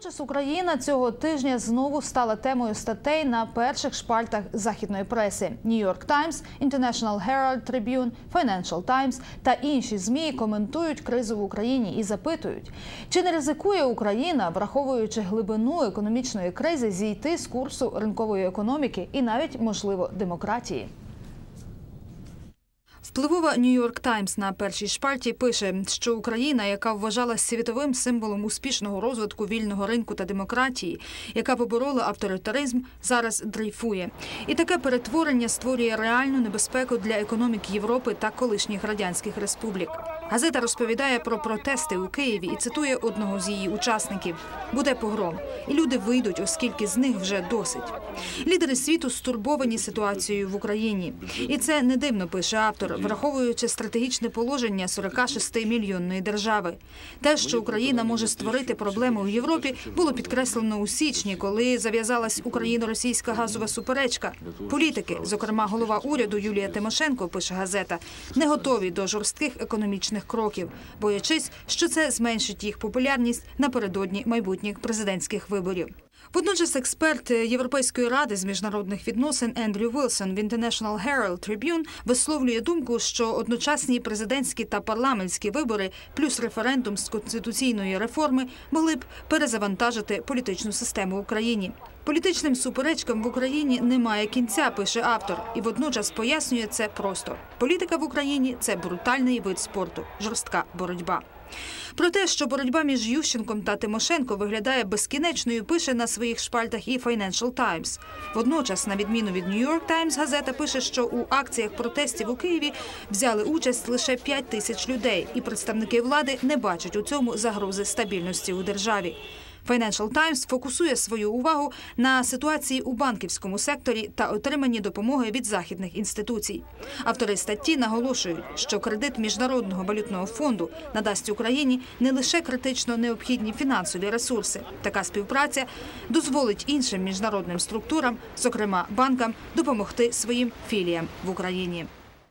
Водночас Україна цього тижня знову стала темою статей на перших шпальтах західної преси. New York Times, International Herald Tribune, Financial Times та інші змі коментують кризу в Україні і запитують, чи не ризикує Україна, враховуючи глибину економічної кризи, зійти з курсу ринкової економіки і навіть можливо демократії. Впливова Нью-Йорк Таймс на першій шпальті пише, що Україна, яка вважалась світовим символом успішного розвитку вільного ринку та демократії, яка поборола авторитаризм, зараз дрейфує. І таке перетворення створює реальну небезпеку для економік Європи та колишніх радянських республік. Газета розповідає про протести у Києві і цитує одного з її учасників: буде погром, і люди вийдуть, оскільки з них вже досить. Лідери світу стурбовані ситуацією в Україні, і це не дивно пише автор, враховуючи стратегічне положення 46 мільйонної держави. Те, що Україна може створити проблеми у Європі, було підкреслено у січні, коли зав'язалась україно-російська газова суперечка. Політики, зокрема голова уряду Юлія Тимошенко, пише газета, не готові до жорстких економічних кроків, боячись, що це зменшить їх популярність напередодні майбутніх президентських виборів. Водночас експерт Європейської ради з міжнародних відносин Ендрю Вілсон в International Herald Tribune висловлює думку, що одночасні президентські та парламентські вибори плюс референдум з конституційної реформи могли б перезавантажити політичну систему в Україні. Політичним суперечкам в Україні немає кінця, пише автор, і водночас пояснює це просто: політика в Україні це брутальний вид спорту, жорстка боротьба. Про те, що боротьба між Ющенком та Тимошенко виглядає безкінечною, пише на своїх шпальтах і Financial Times. Водночас, на відміну від New York Times, газета пише, що у акціях протестів у Києві взяли участь лише 5 тисяч людей, і представники влади не бачать у цьому загрози стабільності у державі. Financial Times фокусує свою увагу на ситуації у банківському секторі та отриманні допомоги від західних інституцій. Автори статті наголошують, що кредит міжнародного валютного фонду надасть Україні не лише критично необхідні фінансові ресурси. Така співпраця дозволить іншим міжнародним структурам, зокрема банкам, допомогти своїм філіям в Україні.